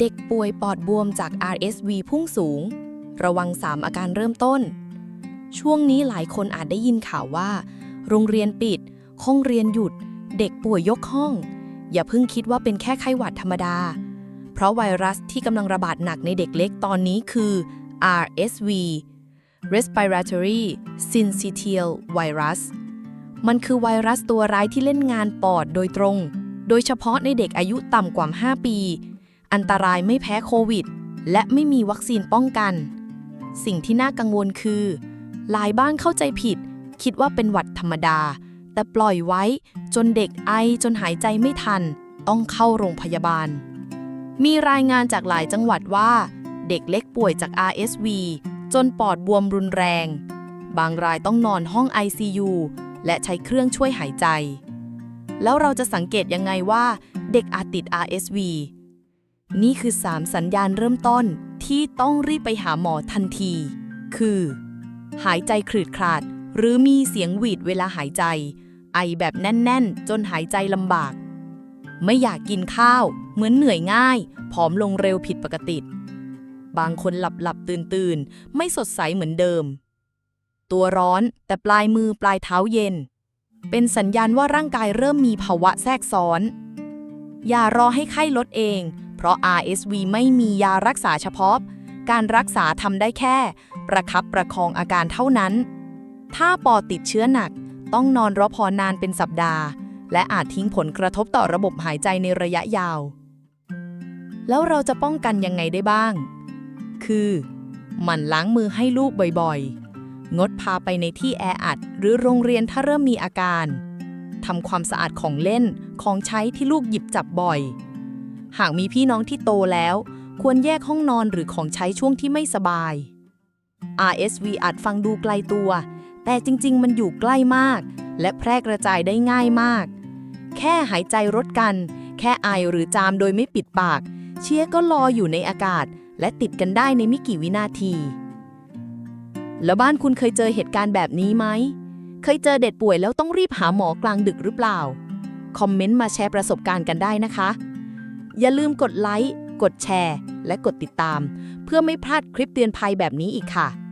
เด็กป่วยปอดบวมจาก RSV พุ่งสูง ระวัง 3 อาการเริ่มต้น ช่วงนี้หลายคนอาจได้ยินข่าวว่า โรงเรียนปิดห้องเรียนหยุด เด็กป่วยยกห้อง อย่าเพิ่งคิดว่าเป็นแค่ไข้หวัดธรรมดา เพราะไวรัสที่กำลังระบาดหนักในเด็กเล็กตอนนี้คือ RSV Respiratory Syncytial Virus มันคือไวรัสตัวร้ายที่เล่นงานปอดโดยตรง โดยเฉพาะในเด็กอายุต่ำกว่า 5 ปี อันตรายไม่แพ้โควิด และไม่มีวัคซีนป้องกัน สิ่งที่น่ากังวลคือ หลายบ้านเข้าใจผิด คิดว่าเป็นหวัดธรรมดา แต่ปล่อยไว้จนเด็กไอจนหายใจไม่ทัน ต้องเข้าโรงพยาบาล มีรายงานจากหลายจังหวัดว่า เด็กเล็กป่วยจาก RSV จนปอดบวมรุนแรง บางรายต้องนอนห้อง ICU และใช้เครื่องช่วยหายใจ แล้วเราจะสังเกตยังไงว่า เด็กอาจติด RSV นี่คือ 3 สัญญาณเริ่มต้นที่ต้องรีบไปหาหมอทันที คือ หายใจขรืดคลาด หรือมีเสียงหวีดเวลาหายใจ ไอแบบแน่น ๆ จนหายใจลำบาก ไม่อยากกินข้าว เหมือนเหนื่อยง่าย ผอมลงเร็วผิดปกติ บางคนหลับหลับตื่นตื่นไม่สดใสเหมือนเดิม ตัวร้อนแต่ปลายมือปลายเท้าเย็น เป็นสัญญาณว่าร่างกายเริ่มมีภาวะแทรกซ้อน อย่ารอให้ไข้ลดเอง ราะ RSV ไม่มียารักษาเฉพาะ การรักษาทำได้แค่ ประคับประคองอาการเท่านั้น ถ้าปอดติดเชื้อหนัก ต้องนอนรอพอนานเป็นสัปดาห์ และอาจทิ้งผลกระทบต่อระบบหายใจในระยะยาว แล้วเราจะป้องกันยังไงได้บ้าง คือหมั่นล้างมือให้ลูกบ่อยๆ งดพาไปในที่แออัด หรือโรงเรียนถ้าเริ่มมีอาการทำความสะอาดของเล่นของใช้ที่ลูกหยิบจับบ่อย หากมีพี่น้องที่โตแล้ว ควรแยกห้องนอนหรือของใช้ช่วงที่ไม่สบาย RSV อาจฟังดูไกลตัว แต่จริง ๆ มันอยู่ใกล้มาก และแพร่กระจายได้ง่ายมาก แค่หายใจรดกัน แค่ไอหรือจามโดยไม่ปิดปาก เชื้อก็ลอยอยู่ในอากาศ และติดกันได้ในไม่กี่วินาที แล้วบ้านคุณเคยเจอเหตุการณ์แบบนี้ไหม เคยเจอเด็กป่วยแล้วต้องรีบหาหมอกลางดึกหรือเปล่า คอมเมนต์มาแชร์ประสบการณ์กันได้นะคะ อย่าลืมกดไลค์ กดแชร์ และกดติดตาม เพื่อไม่พลาดคลิปเตือนภัยแบบนี้อีกค่ะ